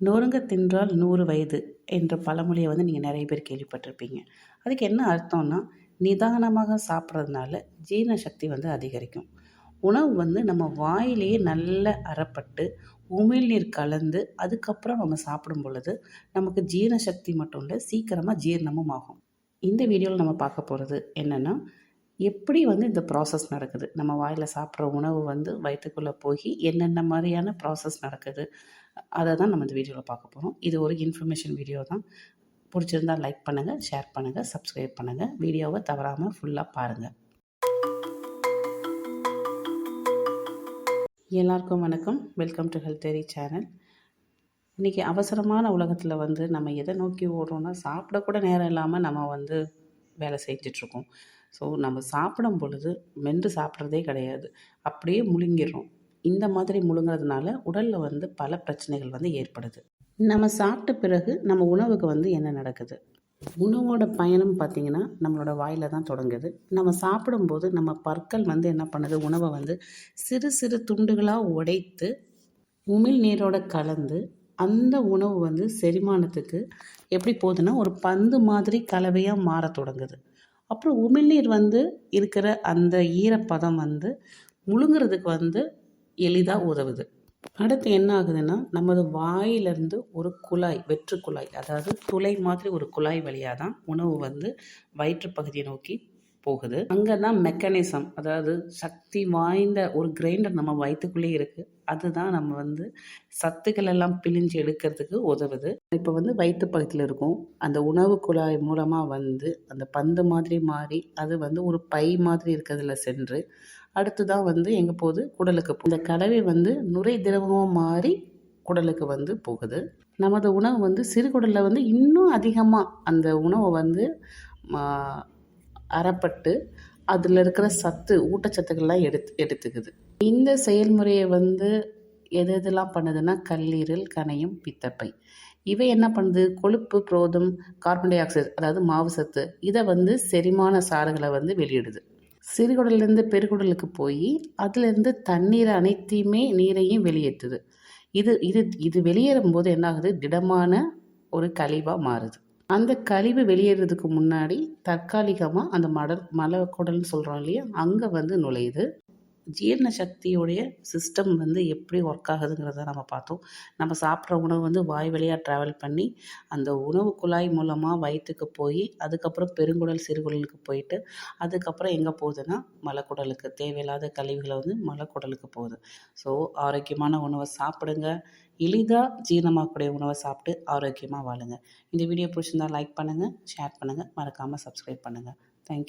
நொறுங்க தின்றால் நூறு வயது என்ற பழமொழியை வந்து நீங்கள் நிறைய பேர் கேள்விப்பட்டிருப்பீங்க. அதுக்கு என்ன அர்த்தம்னா நிதானமாக சாப்பிட்றதுனால ஜீரண சக்தி வந்து அதிகரிக்கும். உணவு வந்து நம்ம வாயிலேயே நல்ல அறப்பட்டு உமிழ்நீர் கலந்து அதுக்கப்புறம் நம்ம சாப்பிடும் பொழுது நமக்கு ஜீரண சக்தி மட்டும் இல்லை சீக்கிரமாக ஜீரணமும் ஆகும். இந்த வீடியோவில் நம்ம பார்க்க போகிறது என்னென்னா எப்படி வந்து இந்த ப்ராசஸ் நடக்குது? நம்ம வாயில் சாப்பிட்ற உணவு வந்து வயிற்றுக்குள்ளே போய் என்னென்ன மாதிரியான ப்ராசஸ் நடக்குது? அதை தான் நம்ம இந்த வீடியோவில் பார்க்க போகிறோம் இது ஒரு இன்ஃபர்மேஷன் வீடியோ தான். பிடிச்சிருந்தா லைக் பண்ணுங்கள் ஷேர் பண்ணுங்கள் சப்ஸ்கிரைப் பண்ணுங்கள் வீடியோவை தவறாமல் ஃபுல்லாக பாருங்கள் எல்லாருக்கும் வணக்கம். வெல்கம் டு ஹெல்த்தேரி சேனல் இன்றைக்கி அவசரமான உலகத்தில் வந்து நம்ம எதை நோக்கி ஓடுறோன்னா சாப்பிடக்கூட நேரம் இல்லாமல் நம்ம வந்து வேலை செஞ்சிட்ருக்கோம் ஸோ நம்ம சாப்பிடும் பொழுது மென்று சாப்பிட்றதே கிடையாது. அப்படியே முழுங்கிடுறோம். இந்த மாதிரி முழுங்கிறதுனால உடலில் வந்து பல பிரச்சனைகள் வந்து ஏற்படுது. நம்ம சாப்பிட்ட பிறகு நம்ம உணவுக்கு வந்து என்ன நடக்குது? உணவோட பயணம் பார்த்திங்கன்னா நம்மளோட வாயில் தான் தொடங்குது. நம்ம சாப்பிடும்போது நம்ம பற்கள் வந்து என்ன பண்ணுது? உணவை வந்து சிறு சிறு துண்டுகளாக உடைத்து உமிழ் நீரோட கலந்து அந்த உணவு வந்து செரிமானத்துக்கு எப்படி போகுதுன்னா ஒரு பந்து மாதிரி கலவையாக மாற தொடங்குது. அப்புறம் உமிழ்நீர் வந்து இருக்கிற அந்த ஈரப்பதம் வந்து முழுங்குறதுக்கு வந்து எளிதாக உதவுது. அடுத்து என்ன ஆகுதுன்னா நமது வாயிலிருந்து ஒரு குழாய் வெற்று குழாய் அதாவது துளை மாதிரி ஒரு குழாய் வழியாக தான் உணவு வந்து வயிற்று பகுதியை நோக்கி போகுது. அங்கே தான் மெக்கானிசம் அதாவது சக்தி வாய்ந்த ஒரு கிரைண்டர் நம்ம வயிற்றுக்குள்ளேயே இருக்குது அதுதான் நம்ம வந்து சத்துக்கள் எல்லாம் பிழிஞ்சு எடுக்கிறதுக்கு உதவுது. இப்போ வந்து வயிற்று பகுதியில் இருக்கும். அந்த உணவு குழாய் மூலமாக வந்து அந்த பந்து மாதிரி மாறி அது வந்து ஒரு பை மாதிரி இருக்கிறதுல சென்று அடுத்து தான் வந்து எங்கே போகுது? குடலுக்கு இந்த கலவை வந்து நுரை திரவமாக மாறி குடலுக்கு வந்து போகுது. நமது உணவு வந்து சிறுகுடலில் வந்து இன்னும் அதிகமாக அந்த உணவை வந்து அறப்பட்டு அதில் இருக்கிற சத்து ஊட்டச்சத்துக்கள்லாம் எடுத்து எடுத்துக்குது. இந்த செயல்முறையை வந்து எது எதெல்லாம் பண்ணுதுன்னா கல்லீரல் கணையம் பித்தப்பை. இவை என்ன பண்ணுது? கொழுப்பு புரோதம் கார்பன் டை ஆக்சைடு அதாவது மாவு சத்து இதை வந்து செரிமான சாறுகளை வந்து வெளியிடுது. சிறுகுடல்லேருந்து பெருகுடலுக்கு போய் அதுலேருந்து தண்ணீரை அனைத்தையுமே நீரையும் வெளியேற்றுது. இது இது இது வெளியேறும் போது என்னாகுது? திடமான ஒரு கழிவாக மாறுது. அந்த கழிவு வெளியேறதுக்கு முன்னாடி தற்காலிகமாக அந்த மடல் மலக்குடல்னு சொல்கிறோம் இல்லையா? அங்கே வந்து நுழையுது. ஜீரண சக்தியுடைய சிஸ்டம் வந்து எப்படி ஒர்க் ஆகுதுங்கிறத நம்ம பார்த்தோம். நம்ம சாப்பிட்ற உணவு வந்து வாய் வழியாக ட்ராவல் பண்ணி அந்த உணவு குழாய் மூலமாக வயிற்றுக்கு போய் அதுக்கப்புறம் பெருங்குடல் சிறுகுடலுக்கு போயிட்டு அதுக்கப்புறம் எங்கே போகுதுன்னா மலக்குடலுக்கு. தேவையில்லாத கழிவுகளை வந்து மலக்குடலுக்கு போகுது. ஸோ ஆரோக்கியமான உணவை சாப்பிடுங்க. எளிதாக ஜீரணமாகக்கூடிய உணவை சாப்பிட்டு ஆரோக்கியமாக வாழுங்க. இந்த வீடியோ பிடிச்சிருந்தால் லைக் பண்ணுங்கள் ஷேர் பண்ணுங்கள் மறக்காமல் சப்ஸ்கிரைப் பண்ணுங்கள் தேங்க்யூ